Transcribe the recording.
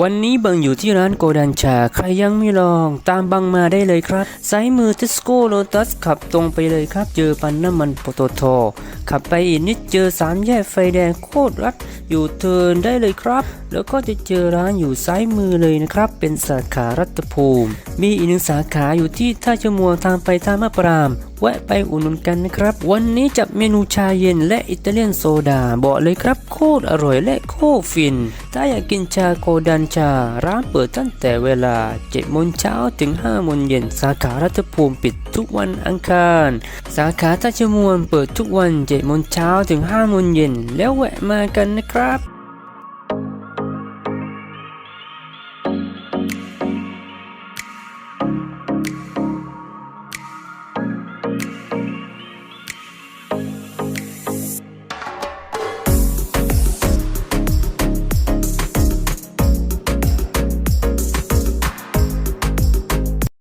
วันนี้บังอยู่ที่ร้านโกดันชา ใครยังไม่ลองตามบังมาได้เลยครับซ้ายมือทิสโก้โลตัสขับตรงไปเลยครับ เจอปันน้ำมันปตทขับไปอีกนิดเจอสามแยกไฟแดงโคตรรัด อยู่เทินได้เลยครับ แล้วก็จะเจอร้านอยู่ซ้ายมือเลยนะครับ เป็นสาขารัตภูมิ มีอีกหนึ่งสาขาอยู่ที่ท่าชมวงทางไปท่ามะปรามแวะไปอุดหนุนกันนะครับ วันนี้จับเมนูชาเย็นและอิตาเลียนโซดาบอกเลยครับ โคตรอร่อยและโคตรฟิน ถ้าอยากกินชาโกดันชา ร้านเปิดตั้งแต่เวลา7โมงเช้าถึง5โมงเย็น สาขารัตภูมิปิดทุกวันอังคาร สาขาท่าชมวงเปิดทุกวัน7โมงเช้าถึง5โมงเย็นแล้วแวะมากันนะครับ